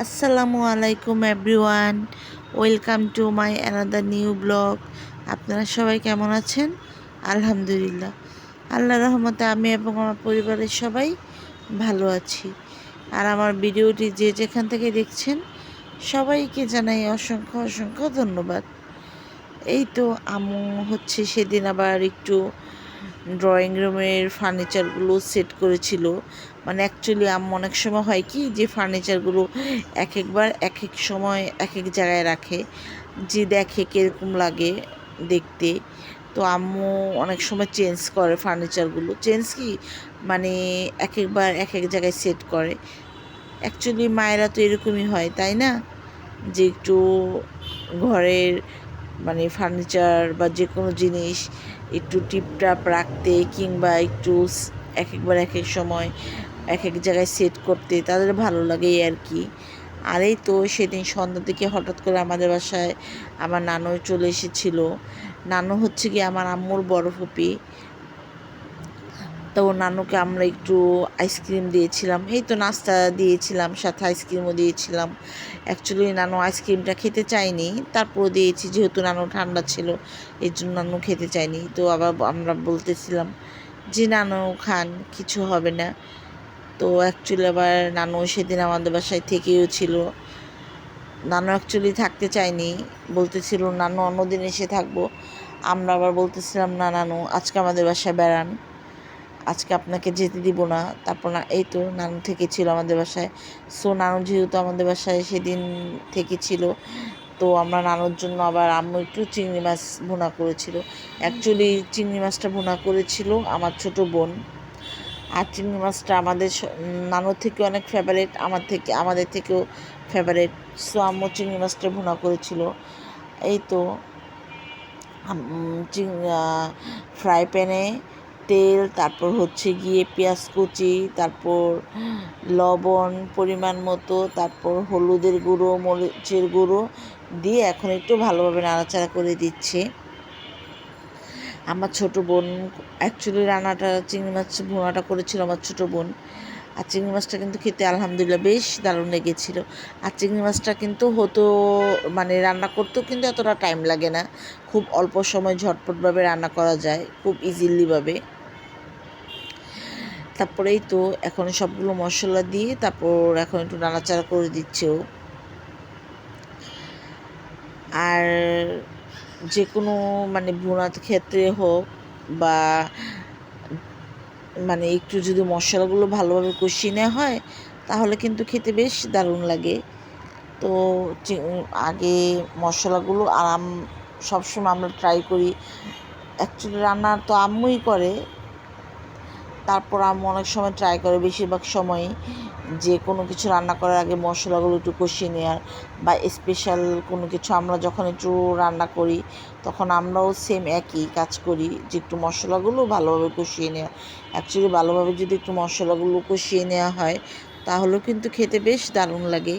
আসসালামু আলাইকুম everyone. Welcome to my another new blog. আপনারা সবাই কেমন আছেন? আলহামদুলিল্লাহ। আল্লাহ রহমতে আমি এবং আমার পরিবারের সবাই ভালো আছি। আর আমার ভিডিওটি যে যেখান থেকে দেখছেন, সবাইকে জানাই অসংখ্য অসংখ্য ধন্যবাদ। এই তো আমু হচ্ছে সেদিন আবার একটু ড্রয়িং রুমের ফার্নিচারগুলো সেট করেছিল। মানে অ্যাকচুয়ালি আম্মু অনেক সময় হয় কি যে ফার্নিচারগুলো এক একবার এক এক সময় এক এক জায়গায় রাখে, যে দেখে কীরকম লাগে দেখতে। তো আম্মু অনেক সময় চেঞ্জ করে ফার্নিচারগুলো চেঞ্জ কি? মানে এক একবার এক এক জায়গায় সেট করে। অ্যাকচুয়ালি মায়েরা তো এরকমই হয়, তাই না? যে একটু ঘরের মানে ফার্নিচার বা যে কোনো জিনিস একটু টিপটাপ রাখতে কিংবা একটু এক একবার এক এক সময় এক এক জায়গায় সেট করতে তাদের ভালো লাগে আর কি। আর এই তো সেদিন সন্ধ্যা থেকে হঠাৎ করে আমাদের বাসায় আমার নানু চলে এসেছিল। নানু হচ্ছে কি আমার আম্মুর বড় ফুপি। তো নানুকে আমরা একটু আইসক্রিম দিয়েছিলাম। এই তো নাস্তা দিয়েছিলাম, সাথে আইসক্রিমও দিয়েছিলাম। অ্যাকচুয়ালি নানু আইসক্রিমটা খেতে চায়নি। তারপর দিয়েছি, যেহেতু নানু ঠান্ডা ছিল, এর জন্য নানু খেতে চায়নি। তো আবার আমরা বলতেছিলাম যে, নানু, খান, কিছু হবে না। তো অ্যাকচুয়ালি আবার নানু সেদিন আমাদের বাসায় থেকেও ছিল। নানু অ্যাকচুয়ালি থাকতে চায়নি। বলতেছিল, নানু, অন্যদিন এসে থাকব। আমরা আবার বলতেছিলাম, না, নানু, আজকে আমাদের বাসায় বেড়ান। আজকে আপনাকে যেতে দিব না। তারপর না, এই তো নানু থেকে ছিল আমাদের বাসায়। সো, নানু যেহেতু আমাদের বাসায় সেদিন থেকে ছিল, তো আমরা নানুর জন্য আবার আম্মু একটু চিংড়ি মাছ ভুনা করেছিল। অ্যাকচুয়ালি চিংড়ি মাছটা ভুনা করেছিল আমার ছোট বোন। আর চিংড়ি মাছটা আমাদের নানুর থেকে অনেক ফেভারেট আমার থেকে, আমাদের থেকেও ফেভারেট সো, আম্মু চিংড়ি মাছটা ভুনা করেছিল। এই তো ফ্রাই প্যানে তেল, তারপর হচ্ছে গিয়ে পেঁয়াজ কুচি, তারপর লবণ পরিমাণ মতো, তারপর হলুদের গুঁড়ো, মরিচের গুঁড়ো দিয়ে এখন একটু ভালোভাবে নাড়াচাড়া করে দিচ্ছে। আমার ছোট বোন অ্যাকচুয়ালি রান্নাটা, চিংড়ি মাছ ভুনাটা করেছিল আমার ছোট বোন। আর চিংড়ি মাছটা কিন্তু খেতে আলহামদুলিল্লাহ বেশ দারুণ লেগেছিল। আর চিংড়ি মাছটা কিন্তু হতো মানে রান্না করতেও কিন্তু এতটা টাইম লাগে না। খুব অল্প সময় ঝটপটভাবে রান্না করা যায়, খুব ইজিলিভাবে তারপরেই তো এখন সবগুলো মশলা দিয়ে তারপর এখন একটু নাড়াচাড়া করে দিচ্ছে ও। আর যে কোনো মানে বোনার ক্ষেত্রে হোক বা মানে একটু যদি মশলাগুলো ভালোভাবে কষিয়ে নেওয়া হয়, তাহলে কিন্তু খেতে বেশ দারুণ লাগে। তো আগে মশলাগুলো আরাম সবসময় আমরা ট্রাই করি। অ্যাকচুয়ালি রান্না তো আম্মুই করে তারপর আম্মু অনেক সময় ট্রাই করে, বেশিরভাগ সময়ই যে কোনো কিছু রান্না করার আগে মশলাগুলো একটু কষিয়ে নেওয়ার বা স্পেশাল কোনো কিছু আমরা যখন একটু রান্না করি, তখন আমরাও সেম একই কাজ করি যে একটু মশলাগুলো ভালোভাবে কষিয়ে নেওয়া। অ্যাকচুয়ালি ভালোভাবে যদি একটু মশলাগুলো কষিয়ে নেওয়া হয়, তাহলেও কিন্তু খেতে বেশ দারুণ লাগে।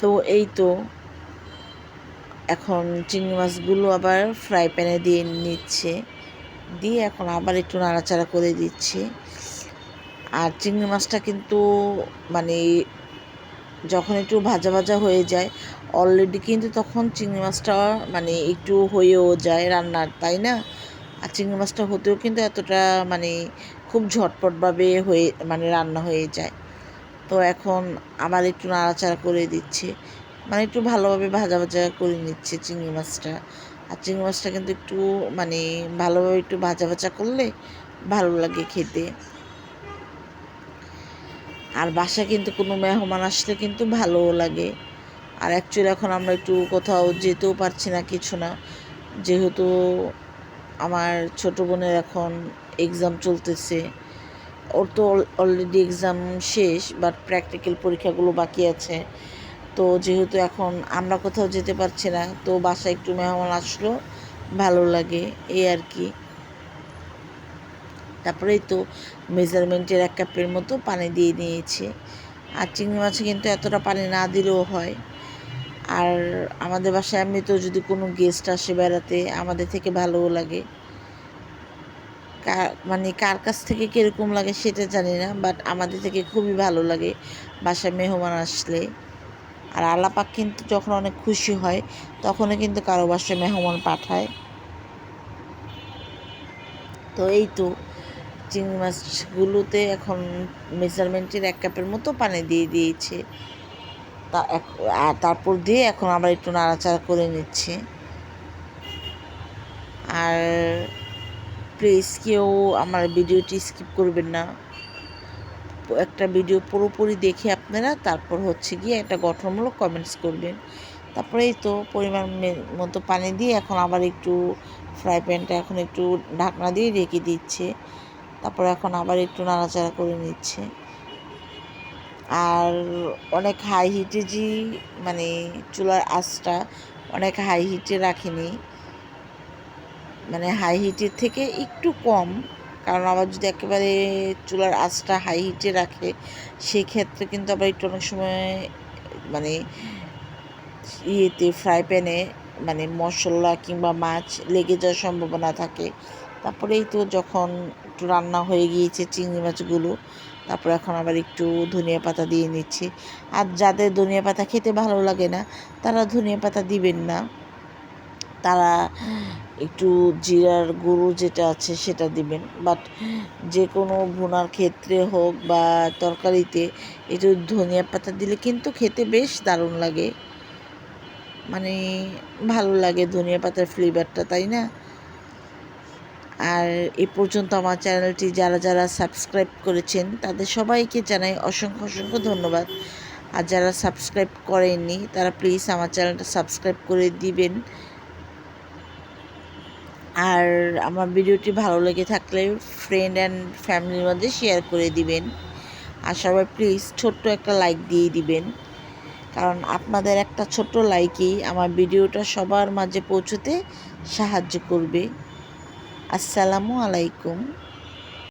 তো এই তো, এখন চিংড়ি মাছগুলো আবার ফ্রাই প্যানে দিয়ে নিচ্ছে। দিয়ে এখন আবার একটু নাড়াচাড়া করে দিচ্ছি। আর চিংড়ি মাছটা কিন্তু মানে যখন একটু ভাজা ভাজা হয়ে যায় অলরেডি কিন্তু তখন চিংড়ি মাছটা মানে একটু হয়েও যায় রান্নার, তাই না? আর চিংড়ি মাছটা হতেও কিন্তু এতটা মানে খুব ঝটপটভাবে হয়ে মানে রান্না হয়ে যায়। তো এখন আবার একটু নাড়াচাড়া করে দিচ্ছে। মানে একটু ভালোভাবে ভাজা ভাজা করে নিচ্ছে চিংড়ি মাছটা। আর চিংড়ি মাছটা কিন্তু একটু মানে ভালোভাবে একটু ভাজা ভাজা করলে ভালো লাগে খেতে। আর বাসা কিন্তু কোনো মেহমান আসলে কিন্তু ভালোও লাগে। আর অ্যাকচুয়ালি এখন আমরা একটু কোথাও যেতেও পারছি না কিছু না। যেহেতু আমার ছোট বোনের এখন এক্সাম চলতেছে। ওর তো অলরেডি এক্সাম শেষ বাট প্র্যাকটিক্যাল পরীক্ষাগুলো বাকি আছে। তো যেহেতু এখন আমরা কোথাও যেতে পারছি না, তো বাসায় একটু মেহমান আসলো, ভালো লাগে এই আর কি। তারপরেই তো মেজারমেন্টের এক কাপের মতো পানি দিয়ে নিয়েছে। আর চিংড়ি মাছে কিন্তু এতটা পানি না দিলেও হয়। আর আমাদের বাসায় এমনিতেও যদি কোনো গেস্ট আসে বেড়াতে, আমাদের থেকে ভালোও লাগে। কার মানে কার কাছ থেকে কীরকম লাগে সেটা জানি না বাট আমাদের থেকে খুবই ভালো লাগে বাসায় মেহমান আসলে। আর আল্লাপাক কিন্তু যখন অনেক খুশি হয়, তখনও কিন্তু কারও বাসায় মেহমান পাঠায়। তো এই তো চিংড়ি মাছগুলোতে এখন মেজারমেন্টের এক কাপের মতো পানি দিয়ে দিয়েছে। তা আর তারপর দিয়ে এখন আবার একটু নাড়াচাড়া করে নিচ্ছে। আর প্লিজ কেউ আমার ভিডিওটি স্কিপ করবেন না। একটা ভিডিও পুরোপুরি দেখে আপনারা, তারপর হচ্ছে গিয়ে একটা গঠনমূলক কমেন্টস করবেন। তারপরে এই তো পরিমাণ মতো পানি দিয়ে এখন আবার একটু ফ্রাই প্যানটা এখন একটু ঢাকনা দিয়ে রেখে দিচ্ছে। তারপর এখন আবার একটু নাড়াচাড়া করে নিচ্ছে। আর অনেক হাই হিটে যে মানে চুলার আঁচটা অনেক হাই হিটে রাখিনি। মানে হাই হিটের থেকে একটু কম। কারণ আবার যদি একেবারে চুলার আঁচটা হাই হিটে রাখে সেই ক্ষেত্রে কিন্তু আবার একটু অনেক সময় মানে ইয়েতে ফ্রাই প্যানে মানে মশলা কিংবা মাছ লেগে যাওয়ার সম্ভাবনা থাকে। তারপরে এই তো যখন একটু রান্না হয়ে গিয়েছে চিংড়ি মাছগুলো, তারপর এখন আবার একটু ধনিয়া পাতা দিয়ে নিচ্ছি। আর যাদের ধনিয়া পাতা খেতে ভালো লাগে না, তারা ধনিয়া পাতা দিবেন না। তারা একটু জিরার গুঁড়ো যেটা আছে সেটা দিবেন। বাট যে কোনো ভুনার ক্ষেত্রে হোক বা তরকারিতে একটু ধনিয়া পাতা দিলে কিন্তু খেতে বেশ দারুণ লাগে। মানে ভালো লাগে ধনিয়া পাতার ফ্লেভারটা তাই না? আর এ পর্যন্ত আমার চ্যানেলটি যারা যারা সাবস্ক্রাইব করেছেন, তাদের সবাইকে জানাই অসংখ্য অসংখ্য ধন্যবাদ। আর যারা সাবস্ক্রাইব করেননি, তারা প্লিজ আমার চ্যানেলটা সাবস্ক্রাইব করে দিবেন। আর আমার ভিডিওটি ভালো লেগে থাকলে ফ্রেন্ড অ্যান্ড ফ্যামিলির মধ্যে শেয়ার করে দিবেন। আর সবাই প্লিজ ছোট্ট একটা লাইক দিয়ে দিবেন। কারণ আপনাদের একটা ছোট্ট লাইকই আমার ভিডিওটা সবার মাঝে পৌঁছতে সাহায্য করবে। আসসালামু আলাইকুম।